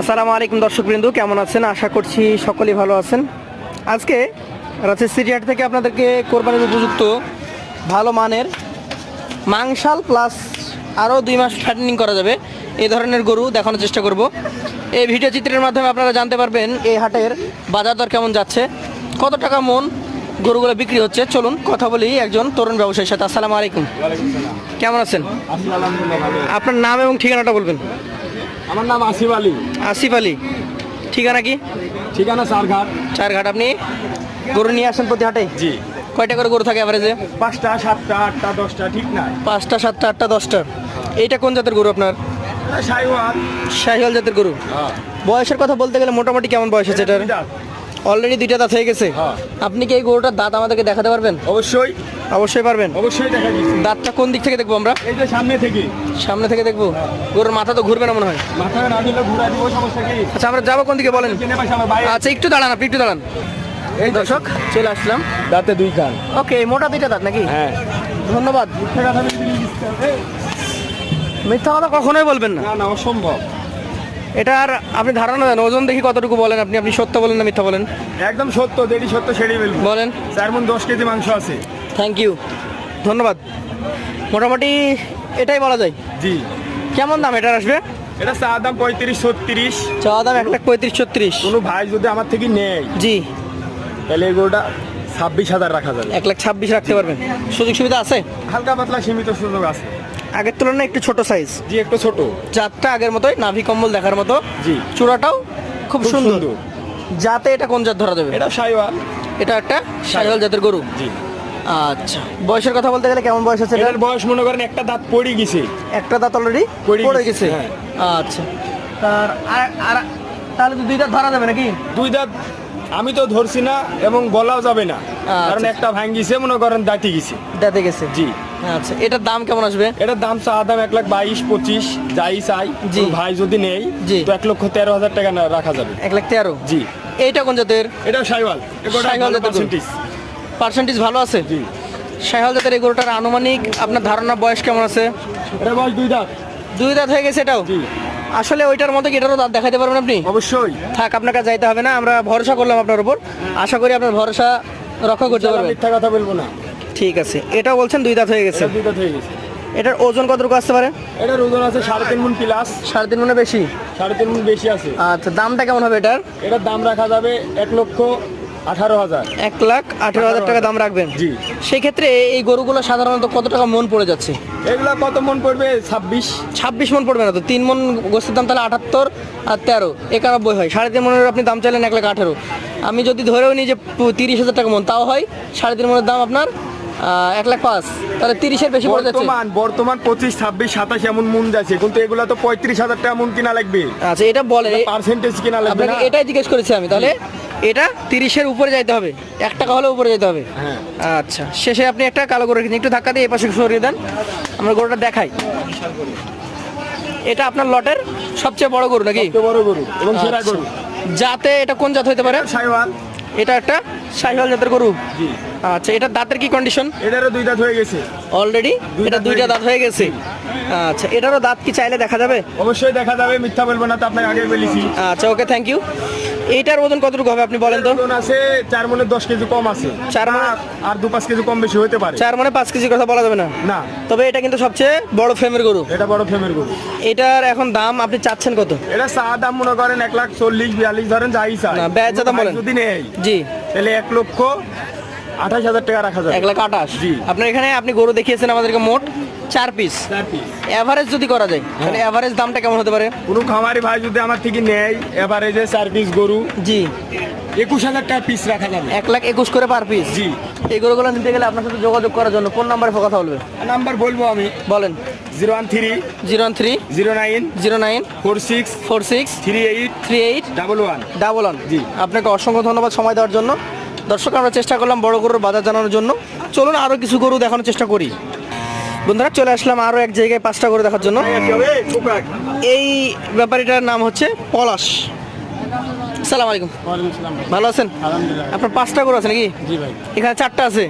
আসসালামু আলাইকুম দর্শকবৃন্দু কেমন আছেন? আশা করছি সকলেই ভালো আছেন। আজকে রাজশাহী সিরিয়াট থেকে আপনাদেরকে কোরবানির উপযুক্ত ভালো মানের মাংসাল প্লাস আরও দুই মাস ফ্যাটেনিং করা যাবে। এই ধরনের গরু দেখানোর চেষ্টা করব। এই ভিডিও চিত্রের মাধ্যমে আপনারা জানতে পারবেন এই হাটের বাজার দর কেমন যাচ্ছে কত টাকা মন গরুগুলো বিক্রি হচ্ছে। চলুন কথা বলি একজন তরুণ ব্যবসায়ীর সাথে। আসসালামু আলাইকুম। কেমন আছেন? আপনার নাম এবং ঠিকানাটা বলবেন। আমার নাম আসিফ আলী। আসিফ আলী। ঠিকানা কি? ঠিকানা সারঘাট চার ঘাট আপনি গরু নিয়ে আসেন প্রতি হাটে? জি। কয়টা করে গরু থাকে অ্যাভারেজে পাঁচটা সাতটা আটটা দশটা ঠিক না পাঁচটা সাতটা আটটা দশটা। এইটা কোন জাতের গরু আপনার? শাহিওয়াল। শাহিওয়াল জাতের গরু। বয়সের কথা বলতে গেলে মোটামুটি কেমন বয়স আছে এটার? অলরেডি দুইটা দাঁত হয়ে গেছে। হ্যাঁ। আপনি কি এই গরুটার দাঁত আমাদেরকে দেখাতে পারবেন? অবশ্যই। অবশ্যই পারবেন। অবশ্যই দেখা দাঁতটা কোন দিক থেকে দেখব আমরা? এই যে সামনে থেকে। সামনে থেকে দেখব। গরুর মাথা তো ঘুরবে না মনে হয়। মাথায় না দিলে ঘুরা দিব সমস্যা কি? আচ্ছা আমরা যাব কোন দিকে বলেন? আচ্ছা একটু দাঁড়ান আপনি একটু দাঁড়ান। এই দর্শক চলে আসলাম। দাঁতে দুই কান। ওকে মোটা দুইটা দাঁত নাকি? হ্যাঁ। ধন্যবাদ। মিথ্যা কথা কখনোই বলবেন না না অসম্ভব। এটার আপনি ধারণা দেন ওজন দেখি কতটুকু বলেন আপনি আপনি সত্য বলেন না মিথ্যা বলেন? একদম সত্য দেরি সত্য সেড়ে ফেলব বলেন। চার মন দশ কেজি মাংস আছে। থ্যাংক ইউ ধন্যবাদ। মোটামুটি এটাই বলা যায়? জি। কেমন দাম এটার আসবে? এটা চা দাম পঁয়ত্রিশ ছত্রিশ। চাওয়া দাম এক লাখ পঁয়ত্রিশ ছত্রিশ। কোনো ভাই যদি আমার থেকে নেয় জি। তাহলে এগুলোটা ছাব্বিশ হাজার রাখা যাবে। এক লাখ ছাব্বিশ রাখতে পারবেন। সুযোগ সুবিধা আছে? হালকা পাতলা সীমিত সুযোগ আছে। আগের তুলনায় একটু ছোট সাইজ জি একটু ছোট। জাতটা আগের মতোই নাভি কম্বল দেখার মতো। জি। চূড়াটাও খুব সুন্দর। যাতে এটা কোন জাত ধরা দেবে এটা সাইওয়াল। এটা একটা সাইহল জাতের গরু? জি। আচ্ছা বয়সের কথা বলতে গেলে কেমন বয়স আছে এটার বয়স মনে করেন একটা দাঁত পড়ে গেছে। একটা দাঁত অলরেডি পড়ে গেছে, হ্যাঁ। আচ্ছা তার আর আর তাহলে তো দুই দাঁত ধরা যাবে নাকি? দুই দাঁত আমি তো ধরছি না এবং বলাও যাবে না। কারণ আচ্ছা। একটা ভাঙ্গিছে মনে করেন দাঁতি গেছে। দাঁতে গেছে। জি। আচ্ছা এটার দাম কেমন আসবে? এটার দাম চা দাম এক লাখ বাইশ পঁচিশ যাই চাই। জি। ভাই যদি নেই জি। তো এক লক্ষ তেরো হাজার টাকা রাখা যাবে। এক লাখ তেরো? জি। এইটা কোন জাতের? এটা সাইওয়াল সাইওয়াল জাতের পার্সেন্টেজ ভালো আছে? জি। সাইহল জাতের এই গরুটার আনুমানিক আপনার ধারণা বয়স কেমন আছে? এটা বয়স দুই দাঁত। দুই দাঁত হয়ে গেছে এটাও? জি। আসলে ওইটার মতো কি এটারও দাঁত দেখাতে পারবেন আপনি? অবশ্যই। থাক আপনার কাছে যাইতে হবে না আমরা ভরসা করলাম আপনার উপর। আশা করি আপনার ভরসা রক্ষা করতে পারবেন। মিথ্যা কথা বলব না। ঠিক আছে। এটাও বলছেন দুই দাঁত হয়ে গেছে। দুই দাঁত হয়ে গেছে। এটার ওজন কতটুকু আসতে পারে? এটার ওজন আছে সাড়ে তিন মন প্লাস সাড়ে তিন মনে বেশি? সাড়ে তিন মন বেশি আছে। আচ্ছা দামটা কেমন হবে এটার? এটার দাম রাখা যাবে এক লক্ষ আঠারো হাজার। এক লাখ আঠেরো হাজার টাকা দাম রাখবেন? জি। সেই ক্ষেত্রে এই গরুগুলো সাধারণত কত টাকা মন পড়ে যাচ্ছে? এগুলা কত মন পড়বে? ছাব্বিশ। ছাব্বিশ মন পড়বে না তো? তিন মন গোস্তের দাম তাহলে আটাত্তর আর তেরো। একানব্বই হয়। সাড়ে তিন মনের আপনি দাম চাইলেন এক লাখ আঠেরো। আমি যদি ধরেও নিই যে তিরিশ হাজার টাকা মন তাও হয়। সাড়ে তিন মনের দাম আপনার এক লাখ পাঁচ। তাহলে তিরিশের বেশি পড়ে যাচ্ছে। বর্তমান বর্তমান পঁচিশ ছাব্বিশ সাতাশ এমন মন যাচ্ছে কিন্তু এগুলা তো পঁয়ত্রিশ হাজার টাকা মন কিনা লাগবে। আচ্ছা এটা বলে পার্সেন্টেজ কিনা লাগবে আপনাকে এটাই জিজ্ঞেস করেছি আমি তাহলে এটা তিরিশের উপরে যাইতে হবে এক টাকা হলে উপরে যেতে হবে। হ্যাঁ। আচ্ছা শেষে আপনি একটা কালো করে রেখেছেন একটু ধাক্কা দিয়ে এই পাশে সরিয়ে দেন আমরা গরুটা দেখাই। এটা আপনার লটের সবচেয়ে বড় গরু নাকি? বড় গরু এবং সেরা আচ্ছা। গরু। যাতে এটা কোন জাত হতে পারে? এটা একটা সাইহল জাতের গরু? আচ্ছা এটা দাঁতের কি কন্ডিশন এটারও দুই দাঁত হয়ে গেছে। অলরেডি এটা দুইটা দাঁত হয়ে গেছে? আচ্ছা এটারও দাঁত কি চাইলে দেখা যাবে? অবশ্যই দেখা যাবে মিথ্যা বলব না তো আপনাকে আগে বলেছি। আচ্ছা ওকে থ্যাংক ইউ এইটার ওজন কতটুকু হবে আপনি বলেন তো? ওজন আছে চার মনে দশ কেজি কম আছে। চার মণে? আর- দু পাঁচ কেজি কম বেশি হতে পারে। চার মানে পাঁচ কেজির কথা বলা যাবে না? না। তবে এটা কিন্তু সবচেয়ে বড় ফ্রেমের গরু। এটা বড় ফেমের গরু। এটার এখন দাম আপনি চাচ্ছেন কত? এটা চা দাম মনে করেন এক লাখ চল্লিশ বিয়াল্লিশ ধরেন যাই চাই। না, ব্যাজ দাম বলেন। যদি নেই জি। তাহলে এক লক্ষ আঠাশ হাজার টাকা রাখা যাবে। এক লাখ আঠাশ। জি। আপনার এখানে আপনি গরু দেখিয়েছেন আমাদেরকে মোট। চার পিস। এভারেজ যদি করা যায় তাহলে এভারেজ দামটা কেমন হতে পারে? কোনো খামারি ভাই যদি আমার থেকে নেয় এভারেজে চার পিস গরু জি। একুশ হাজার টাকা পিস রাখা যাবে। এক লাখ একুশ করে পার পিস জি। এই গরুগুলো নিতে গেলে আপনার সাথে যোগাযোগ করার জন্য কোন নাম্বারে কথা বলবে। নাম্বার বলব আমি। বলেন। Zero one three zero one three zero nine zero nine four six four six three eight three eight double one. Double one. জি। আপনাকে অসংখ্য ধন্যবাদ সময় দেওয়ার জন্য। দর্শক আমরা চেষ্টা করলাম বড় গরুর বাজার জানানোর জন্য। চলুন আরও কিছু গরু দেখানোর চেষ্টা করি। বন্ধুরা চলে আসলাম আরও এক জায়গায় পাঁচটা গরু দেখার জন্য। এই ব্যাপারীটার নাম হচ্ছে পলাশ। সালাম আলাইকুম। ভালো আছেন? আপনার পাঁচটা গরু আছে নাকি? এখানে চারটা আছে?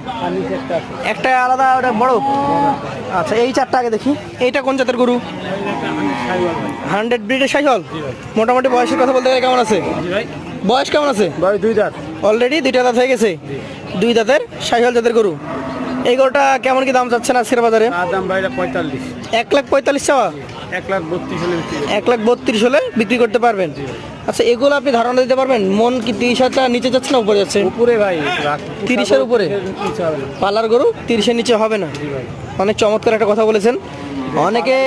একটা আলাদা ওটা বড়? আচ্ছা এই চারটা আগে দেখি। এইটা কোন জাতের গরু? হান্ড্রেড ব্রিডের সাইহল? মোটামুটি বয়সের কথা বলতে গেলে কেমন আছে? বয়স কেমন আছে? ভাই দুই দাঁত। অলরেডি দুইটা দাঁত হয়ে গেছে। দুই দাঁতের সাইহল জাতের গরু। এই গরুটা কেমন কি দাম চাচ্ছেন আজকের বাজারে? দাম পঁয়তাল্লিশ। এক লাখ পঁয়তাল্লিশ চাওয়া? এক লাখ বত্রিশ হলে বিক্রি এক লাখ বত্রিশ হলে বিক্রি করতে পারবেন। আচ্ছা এগুলো আপনি ধারণা দিতে পারবেন? মন কি তিরিশ হাজার নিচে যাচ্ছে না উপরে যাচ্ছে? উপরে ভাই তিরিশের উপরে? পালার গরু তিরিশের নিচে হবে না। অনেক চমৎকার একটা কথা বলেছেন। অনেকে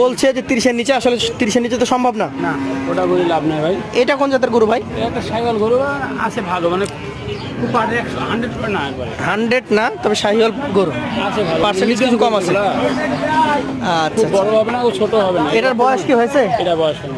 বলছে যে তিরিশের নিচে আসলে তিরিশের নিচে তো সম্ভব না। না ওটা বলে লাভ নাই ভাই। এটা কোন জাতের গরু ভাই? এটা একটা সাইওয়াল গরু আছে ভালো মানে হান্ড্রেড না তবে শাহিওয়াল গরু। পার্সেন্টেজ কিছু কম আছে। আচ্ছা বড় হবে না ও ছোট হবে না। এটার বয়স কি হয়েছে? এটা বয়স হয়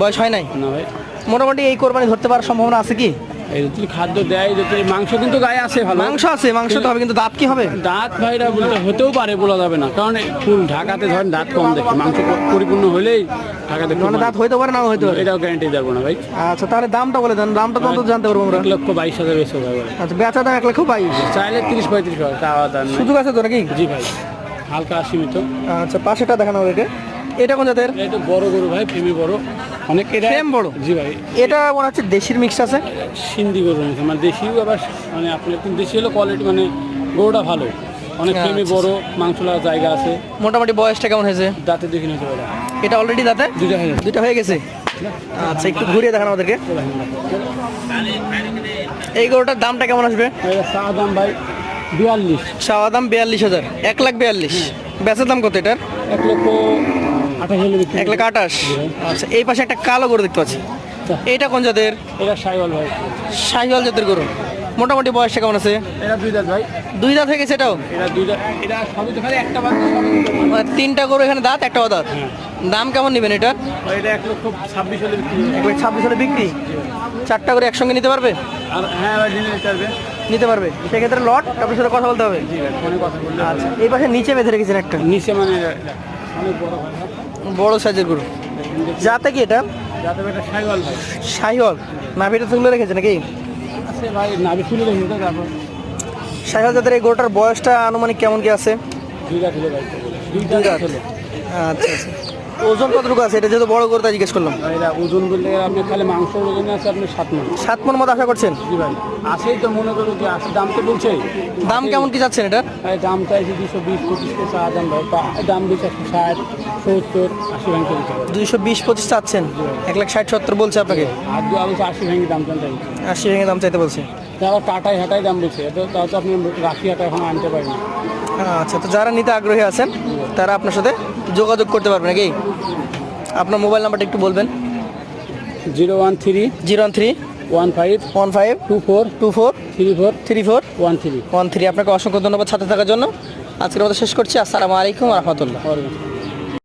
বয়স হয় নাই? না ভাই। মোটামুটি এই কোরবানি ধরতে পারার সম্ভাবনা আছে কি? এই যদি খাদ্য দেয় যদি মাংস কিন্তু গায়ে আছে ভালো। মাংস আছে মাংস তো হবে কিন্তু দাঁত কি হবে? দাঁত ভাইরা বলতে হতেও পারে বলা যাবে না। কারণ ফুল ঢাকাতে ধরেন দাঁত কম দেখে মাংস পরিপূর্ণ হলেই ঢাকাতে মানে দাঁত হইতে পারে নাও হইতে পারে। এটাও গ্যারান্টি দেবো না ভাই। আচ্ছা তাহলে দামটা বলে দেন দামটা তো জানতে পারব আমরা। এক লক্ষ বাইশ হাজার বেশি হবে ভাই। আচ্ছা বেচা দাম এক লক্ষ বাইশ। চাইলে তিরিশ পঁয়ত্রিশ হবে চাওয়া দাম। সুযোগ আছে তো নাকি? জি ভাই হালকা সীমিত। আচ্ছা পাশেটা দেখানো ওদেরকে এটা কোন জাতের? এটা বড় গরু ভাই ফেমি বড়। অনেক এটা Frame বড়? জি ভাই। এটা মনে হচ্ছে দেশির মিক্স আছে? সিন্ধি গরু মানে দেশিও আবার মানে আপনার কিন্তু দেশি হলো কোয়ালিটি মানে গরুটা ভালো। অনেক ফেমি আচ্ছা, বড় মাংস লাগার জায়গা আছে। মোটামুটি বয়সটা কেমন হয়েছে? দাঁতে দেখি না এটা অলরেডি দাঁতে? দুইটা হয়ে গেছে। দুইটা হয়ে গেছে? আচ্ছা একটু ঘুরিয়ে দেখানো আমাদেরকে। এই গরুটার দামটা কেমন আসবে? এটা দাম ভাই বিয়াল্লিশ। চাওয়া দাম বিয়াল্লিশ হাজার। এক লাখ বিয়াল্লিশ। বেচার দাম কত এটার? এক লক্ষ এক লাখ আঠাশ। আচ্ছা এই পাশে একটা কালো গরু দেখতে পাচ্ছি। এইটা কোন জাতের? এটা সাইওয়াল ভাই। শাহিওয়াল জাতের গরু। মোটামুটি বয়সটা কেমন আছে? এটা দুই দাঁত ভাই। দুই দাঁত হয়ে গেছে এটাও? এটা দুই দাঁত এটা সবই তো খালি একটা বাদ। মানে তিনটা গরু এখানে দাঁত একটা দাঁত হ্যাঁ। দাম কেমন নেবেন এটা? এটা এক লক্ষ ছাব্বিশ হলে বিক্রি। এক ছাব্বিশ হলে বিক্রি? চারটা করে একসঙ্গে নিতে পারবে? আর হ্যাঁ ভাই নিতে পারবে। নিতে পারবে। সেক্ষেত্রে লট আপনার সাথে কথা বলতে হবে? আচ্ছা এই পাশে নিচে বেঁধে রেখেছেন একটা? নিচে মানে অনেক বড় বড় সাইজের গরু। যাতে কি এটা? শাহিওয়াল নাভিটা তুলে রেখেছে নাকি? সাইহল শাহিওয়াল জাতের এই গরুটার বয়সটা আনুমানিক কেমন কি আছে? আচ্ছা আচ্ছা। ওজন কতটুকু আছে? এটা যেহেতু বড় গরু তাই জিজ্ঞেস করলাম। এটা ওজন বলতে আপনি খালি মাংস ওজন আছে আপনি সাত মন। সাত মন মতো আশা করছেন? জি ভাই আছেই তো মনে করুন যে আছে দাম তো বলছে দাম কেমন কি যাচ্ছেন এটা দাম চাইছি দুশো বিশ পঁচিশ চা দাম ভাই দাম দিচ্ছে একশো ষাট সত্তর আশি ভাঙতে দুইশো বিশ পঁচিশ চাচ্ছেন? এক লাখ ষাট সত্তর বলছে আপনাকে? আর দু আলু আশি ভাঙি দাম চান চাই আশি ভেঙে দাম চাইতে বলছে। তারপর কাটাই হাটাই দাম বলছে তাও তো আপনি রাশি হাটা এখন আনতে পারেন। আচ্ছা তো যারা নিতে আগ্রহী আছেন তারা আপনার সাথে যোগাযোগ করতে পারবে নাকি? আপনার মোবাইল নাম্বারটা একটু বলবেন। Zero one three zero one three one five one five two four two four three four three four one three. One three. আপনাকে অসংখ্য ধন্যবাদ সাথে থাকার জন্য। আজকের মতো শেষ করছি। আসসালামু আলাইকুম রহমতুল্লাহ।